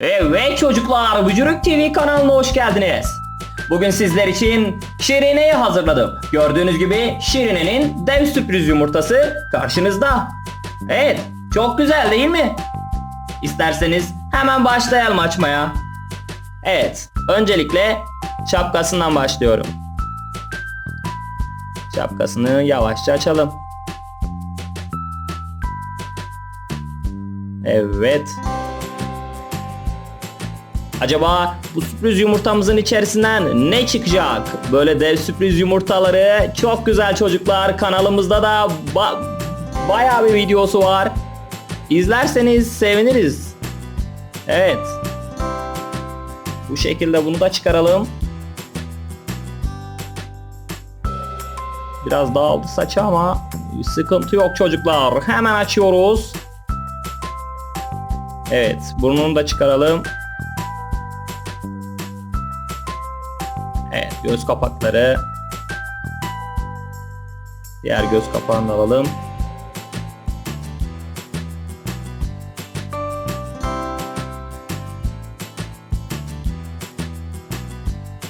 Evet çocuklar, Bücürük TV kanalına hoş geldiniz. Bugün sizler için Şirine'yi hazırladım. Gördüğünüz gibi Şirine'nin dev sürpriz yumurtası karşınızda. Evet, çok güzel değil mi? İsterseniz hemen başlayalım açmaya. Evet, öncelikle şapkasından başlıyorum. Şapkasını yavaşça açalım. Evet. Acaba bu sürpriz yumurtamızın içerisinden ne çıkacak? Böyle dev sürpriz yumurtaları çok güzel çocuklar. Kanalımızda da ba- bayağı bir videosu var. İzlerseniz seviniriz. Evet. Bu şekilde bunu da çıkaralım. Biraz dağıldı saçı ama sıkıntı yok çocuklar. Hemen açıyoruz. Evet, burnunu da çıkaralım. Göz kapakları. Diğer göz kapağını alalım.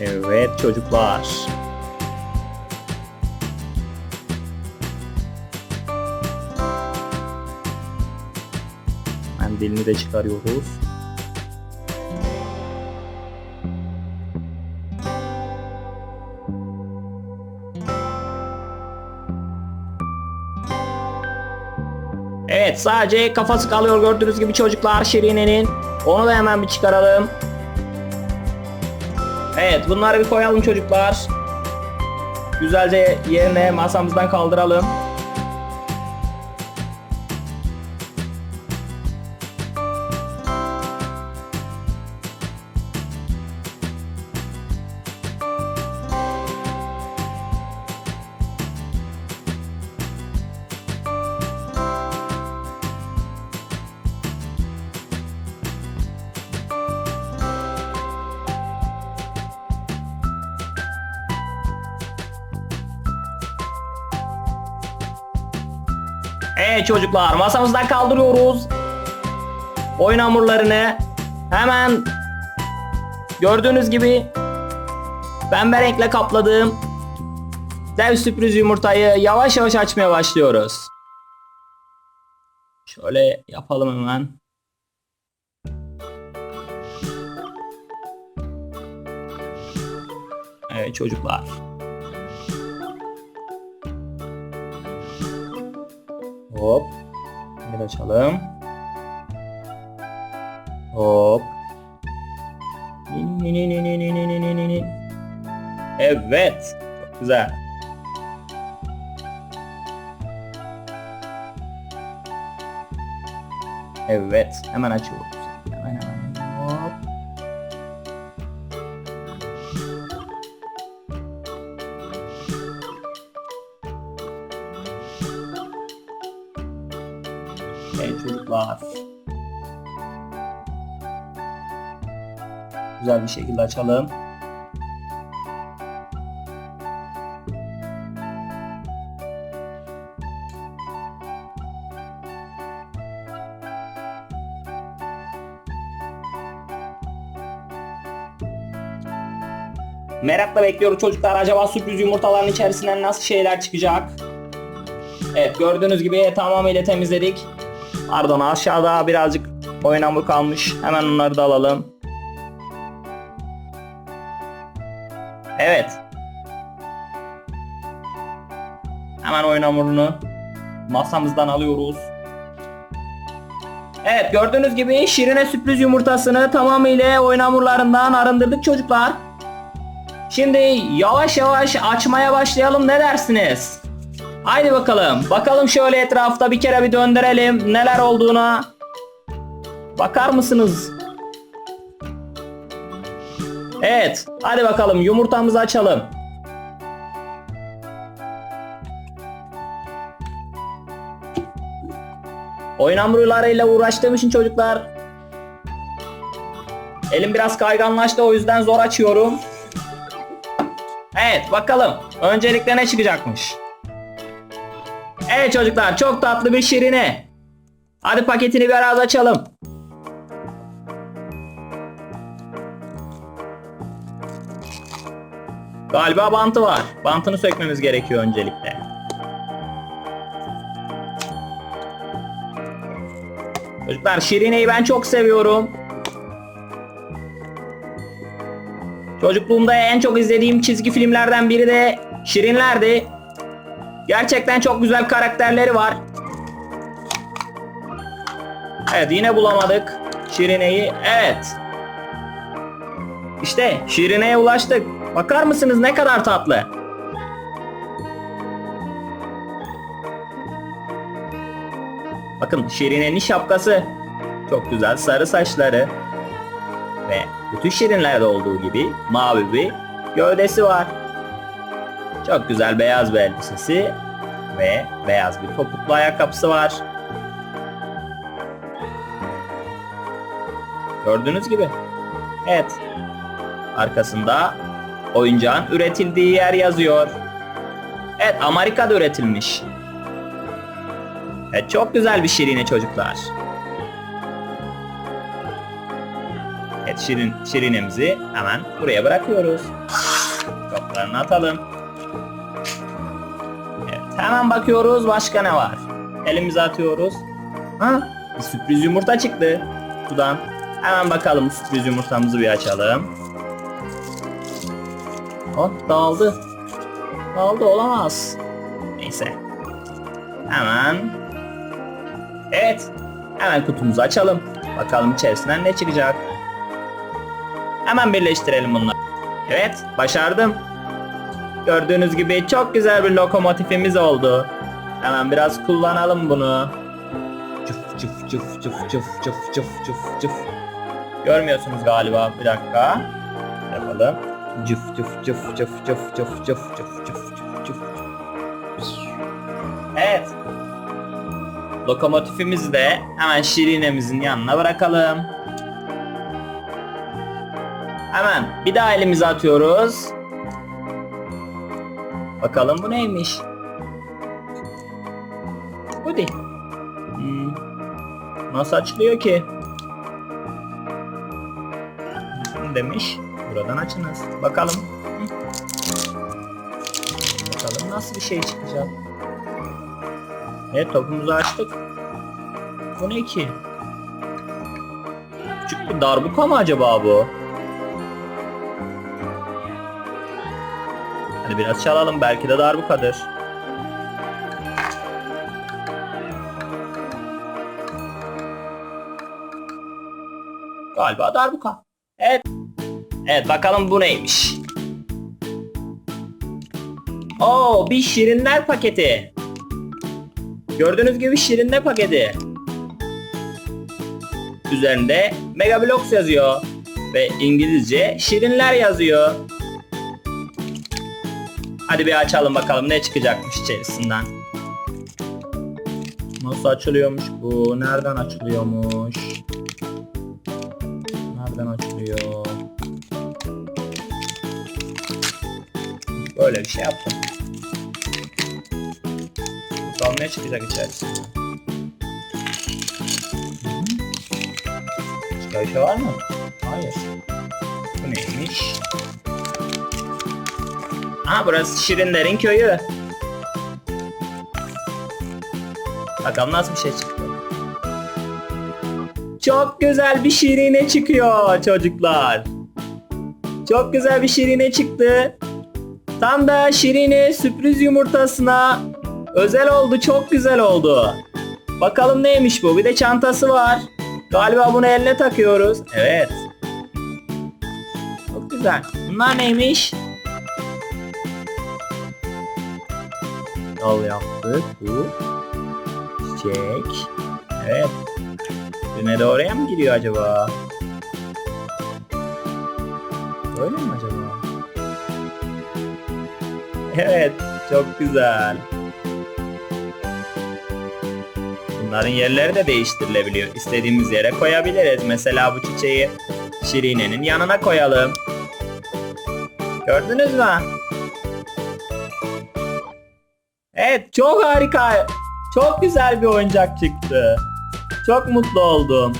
Evet çocuklar. Hemen dilini de çıkarıyoruz. Evet sadece kafası kalıyor gördüğünüz gibi çocuklar Şirine'nin. Onu da hemen bir çıkaralım. Evet bunları bir koyalım çocuklar. Güzelce yerine masamızdan kaldıralım. Evet çocuklar masamızdan kaldırıyoruz. Oyun hamurlarını hemen gördüğünüz gibi pembe renkle kapladığım dev sürpriz yumurtayı yavaş yavaş açmaya başlıyoruz. Şöyle yapalım hemen. Evet çocuklar. Hop. Bir açalım. Hop. Evet. Çok güzel. Evet. Hemen açıyoruz. Bir şekilde açalım. Merakla bekliyoruz çocuklar. Acaba sürpriz yumurtaların içerisinden nasıl şeyler çıkacak? Evet gördüğünüz gibi tamamıyla temizledik. Pardon aşağıda birazcık oyun hamuru kalmış. Hemen onları da alalım. Evet. Hemen oyun hamurunu masamızdan alıyoruz. Evet gördüğünüz gibi şirine sürpriz yumurtasını tamamıyla oyun hamurlarından arındırdık çocuklar. Şimdi yavaş yavaş açmaya başlayalım ne dersiniz? Haydi bakalım. Bakalım şöyle etrafta bir kere bir döndürelim neler olduğuna. Bakar mısınız? Evet. Hadi bakalım yumurtamızı açalım. Oyun hamurlarıyla uğraştığım için çocuklar elim biraz kayganlaştı o yüzden zor açıyorum. Evet bakalım öncelikle ne çıkacakmış. Evet çocuklar çok tatlı bir şirine. Hadi paketini biraz açalım. Galiba bantı var. Bantını sökmemiz gerekiyor öncelikle. Çocuklar Şirine'yi ben çok seviyorum. Çocukluğumda en çok izlediğim çizgi filmlerden biri de Şirinlerdi. Gerçekten çok güzel karakterleri var. Evet yine bulamadık Şirine'yi. Evet. İşte Şirine'ye ulaştık. Bakar mısınız ne kadar tatlı. Bakın Şirine'nin şapkası. Çok güzel sarı saçları. Ve bütün şirinlerde olduğu gibi mavi bir gövdesi var. Çok güzel beyaz bir elbisesi ve beyaz bir topuklu ayakkabısı var. Gördüğünüz gibi. Evet. Arkasında oyuncağın üretildiği yer yazıyor. Evet Amerika'da üretilmiş. Evet çok güzel bir şirine çocuklar. Evet şirin, şirinemizi hemen buraya bırakıyoruz. Toplarını atalım. Evet hemen bakıyoruz başka ne var. Elimize atıyoruz. Ha bir sürpriz yumurta çıktı. Sudan. Hemen bakalım sürpriz yumurtamızı bir açalım. Oh dağıldı. Dağıldı olamaz. Neyse. Hemen. Evet. Hemen kutumuzu açalım. Bakalım içerisinden ne çıkacak. Hemen birleştirelim bunları. Evet başardım. Gördüğünüz gibi çok güzel bir lokomotifimiz oldu. Hemen biraz kullanalım bunu. Çıf çıf çıf çıf çıf çıf çıf çıf çıf. Görmüyorsunuz galiba. Bir dakika. Yapalım. Cıf cıf cıf cıf cıf cıf cıf cıf cıf cıf cıf. Evet. Lokomotifimizi de hemen şirinemizin yanına bırakalım. Hemen bir daha elimize atıyoruz. Bakalım bu neymiş? Bu değil. Hmm. Nasıl açılıyor ki? Ne demiş? Buradan açınız. Bakalım. Bakalım nasıl bir şey çıkacak. Evet topumuzu açtık. Bu ne ki? Küçük bir darbuka mı acaba bu? Hadi biraz çalalım belki de darbukadır. Galiba darbuka. Evet. Evet bakalım bu neymiş. Oo bir şirinler paketi. Gördüğünüz gibi şirinler paketi. Üzerinde Megablox yazıyor. Ve İngilizce şirinler yazıyor. Hadi bir açalım bakalım ne çıkacakmış içerisinden. Nasıl açılıyormuş bu? Nereden açılıyormuş? Böyle bir şey yaptım. Bakalım ne çıkacak içerisinden. Başka bir şey var mı? Hayır. Bu neymiş? Aa burası Şirinlerin köyü. Bakalım nasıl bir şey çıktı. Çok güzel bir şirine çıkıyor çocuklar. Çok güzel bir şirine çıktı. Tam da şirine sürpriz yumurtasına özel oldu. Çok güzel oldu. Bakalım neymiş bu? Bir de çantası var. Galiba bunu eline takıyoruz. Evet. Çok güzel. Bunlar neymiş? Yol yaptık. Bu. Çiçek. Evet. Düğme de oraya mı gidiyor acaba? Öyle mi acaba? Evet. Çok güzel. Bunların yerleri de değiştirilebiliyor. İstediğimiz yere koyabiliriz. Mesela bu çiçeği Şirine'nin yanına koyalım. Gördünüz mü? Evet çok harika. Çok güzel bir oyuncak çıktı. Çok mutlu oldum.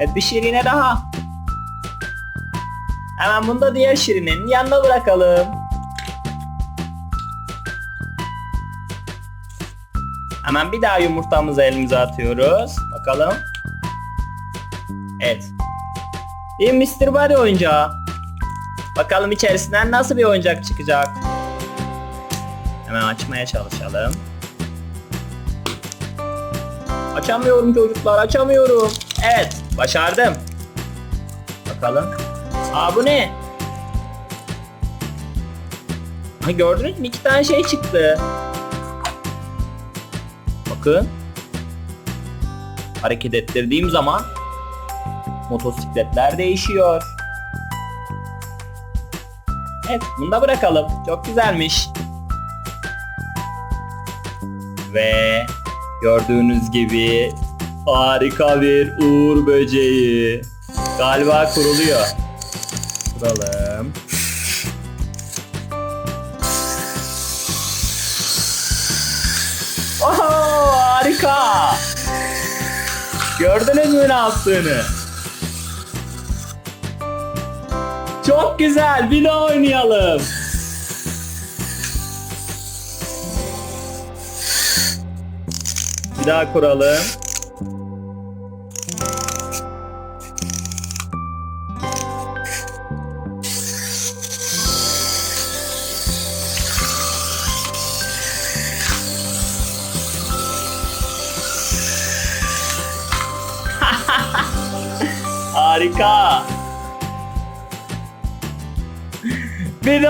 Evet bir şirine daha. Hemen bunu da diğer Şirine'nin yanına bırakalım. Hemen bir daha yumurtamızı elimize atıyoruz. Bakalım. Evet. Bir Mr. Body oyuncağı. Bakalım içerisinden nasıl bir oyuncak çıkacak. Hemen açmaya çalışalım. Açamıyorum çocuklar açamıyorum. Evet başardım. Bakalım. Aa bu ne? Ha, gördünüz mü? İki tane şey çıktı. Bakın. Hareket ettirdiğim zaman motosikletler değişiyor. Evet bunu da bırakalım. Çok güzelmiş. Ve gördüğünüz gibi harika bir uğur böceği. Galiba kuruluyor. Kuralım. Oho harika. Gördünüz mü ne yaptığını? Çok güzel. Bir daha oynayalım. Bir daha kuralım.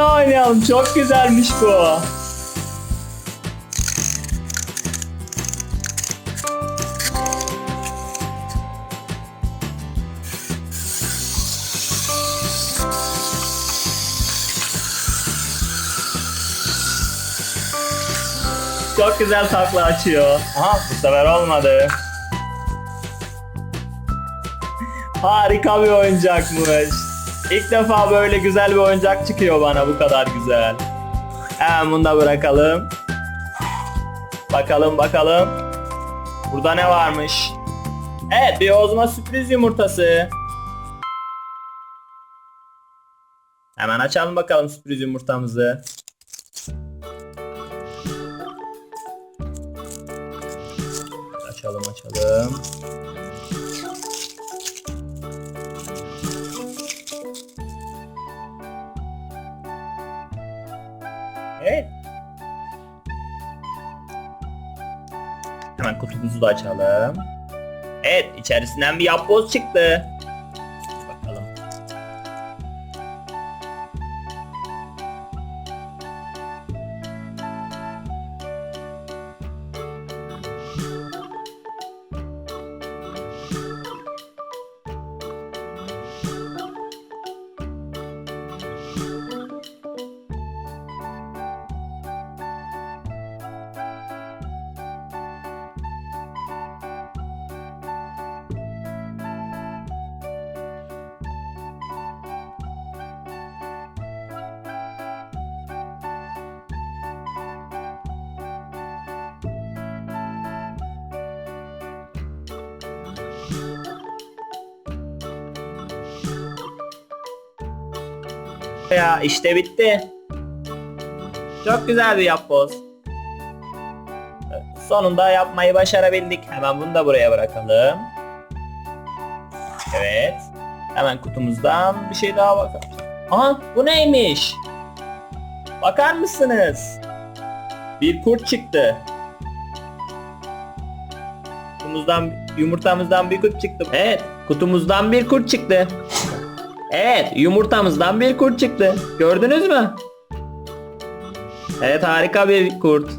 Daha oynayalım. Çok güzelmiş bu. Çok güzel takla açıyor. Aha bu sefer olmadı. Harika bir oyuncakmış. İlk defa böyle güzel bir oyuncak çıkıyor bana bu kadar güzel. Hemen bunu da bırakalım. Bakalım bakalım. Burada ne varmış? Evet bir ozma sürpriz yumurtası. Hemen açalım bakalım sürpriz yumurtamızı. Açalım açalım. Kutumuzu da açalım. Evet, içerisinden bir yapboz çıktı. Ya işte bitti. Çok güzel bir yapboz. Sonunda yapmayı başarabildik. Hemen bunu da buraya bırakalım. Evet. Hemen kutumuzdan bir şey daha bakalım. Aha bu neymiş? Bakar mısınız? Bir kurt çıktı. Kutumuzdan, yumurtamızdan bir kurt çıktı. Evet, kutumuzdan bir kurt çıktı. Evet, yumurtamızdan bir kurt çıktı. Gördünüz mü? Evet, harika bir kurt.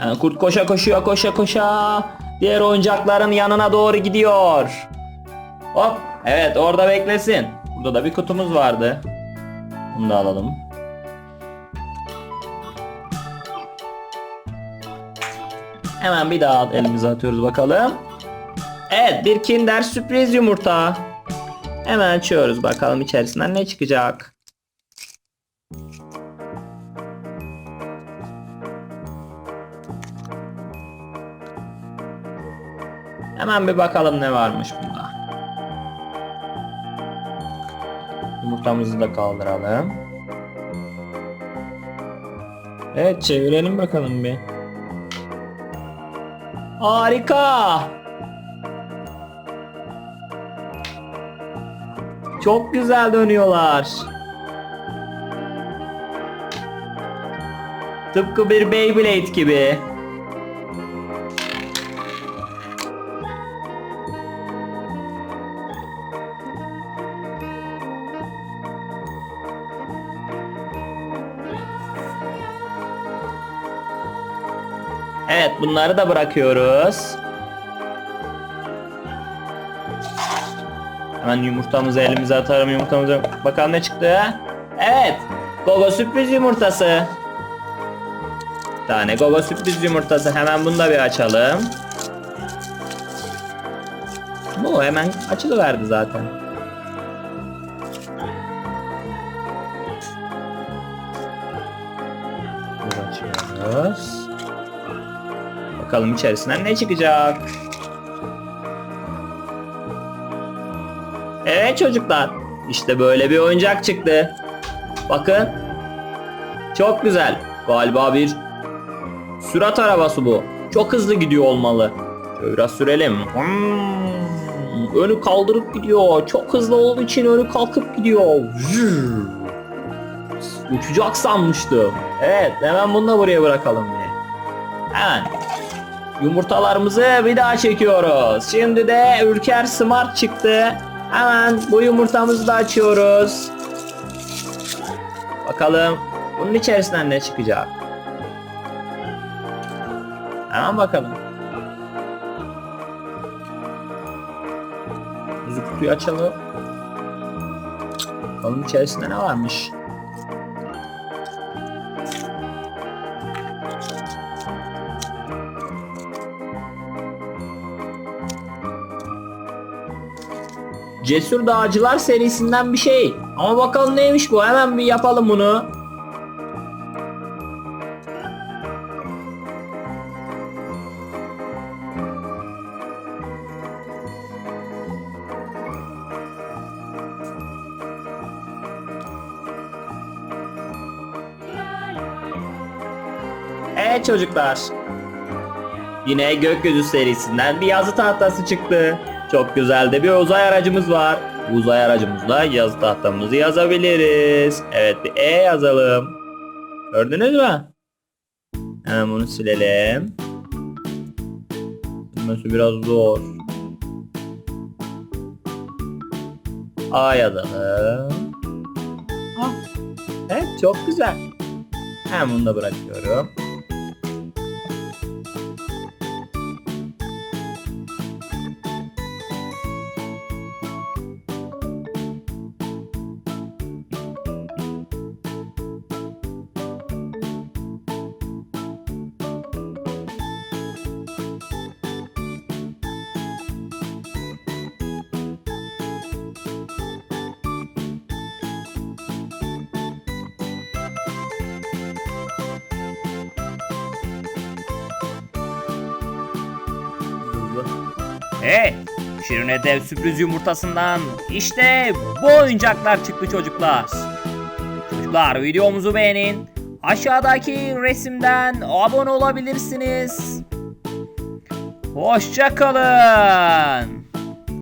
Yani kurt koşa koşuyor, koşa koşa. Diğer oyuncakların yanına doğru gidiyor. Hop, evet orada beklesin. Burada da bir kutumuz vardı. Bunu da alalım. Hemen bir daha elimize atıyoruz bakalım. Evet bir kinder sürpriz yumurta. Hemen açıyoruz bakalım içerisinden ne çıkacak. Hemen bir bakalım ne varmış bunda. Yumurtamızı da kaldıralım. Evet çevirelim bakalım bir. Harika. Çok güzel dönüyorlar. Tıpkı bir Beyblade gibi. Evet bunları da bırakıyoruz. Hemen yumurtamızı elimize atarım yumurtamızı. Bakalım ne çıktı. Evet. Gogo sürpriz yumurtası. Tane Gogo sürpriz yumurtası. Hemen bunu da bir açalım. Bu hemen açılıverdi zaten. Açıyoruz. Bakalım içerisinden ne çıkacak. Evet çocuklar. İşte böyle bir oyuncak çıktı. Bakın. Çok güzel. Galiba bir sürat arabası bu. Çok hızlı gidiyor olmalı. Şöyle biraz sürelim. Hmm, önü kaldırıp gidiyor. Çok hızlı olduğu için önü kalkıp gidiyor. Uçacak sanmıştım. Evet hemen bunu da buraya bırakalım diye. Hemen Yumurtalarımızı bir daha çekiyoruz. Şimdi de Ülker Smart çıktı. Hemen bu yumurtamızı da açıyoruz. Bakalım bunun içerisinden ne çıkacak? Hemen bakalım. Kuzu kutuyu açalım. Bakalım içerisinde ne varmış? Cesur Dağcılar serisinden bir şey. Ama bakalım neymiş bu? Hemen bir yapalım bunu. Evet çocuklar. Yine gökyüzü serisinden bir yazı tahtası çıktı. Çok güzel de bir uzay aracımız var. Uzay aracımızla yazı tahtamızı yazabiliriz. Evet bir E yazalım. Gördünüz mü? Hemen bunu silelim. Silmesi biraz zor. A yazalım. Ah, evet çok güzel. Hemen bunu da bırakıyorum. Hey, Şirine dev sürpriz yumurtasından işte bu oyuncaklar çıktı çocuklar. Çocuklar videomuzu beğenin. Aşağıdaki resimden abone olabilirsiniz. Hoşça kalın.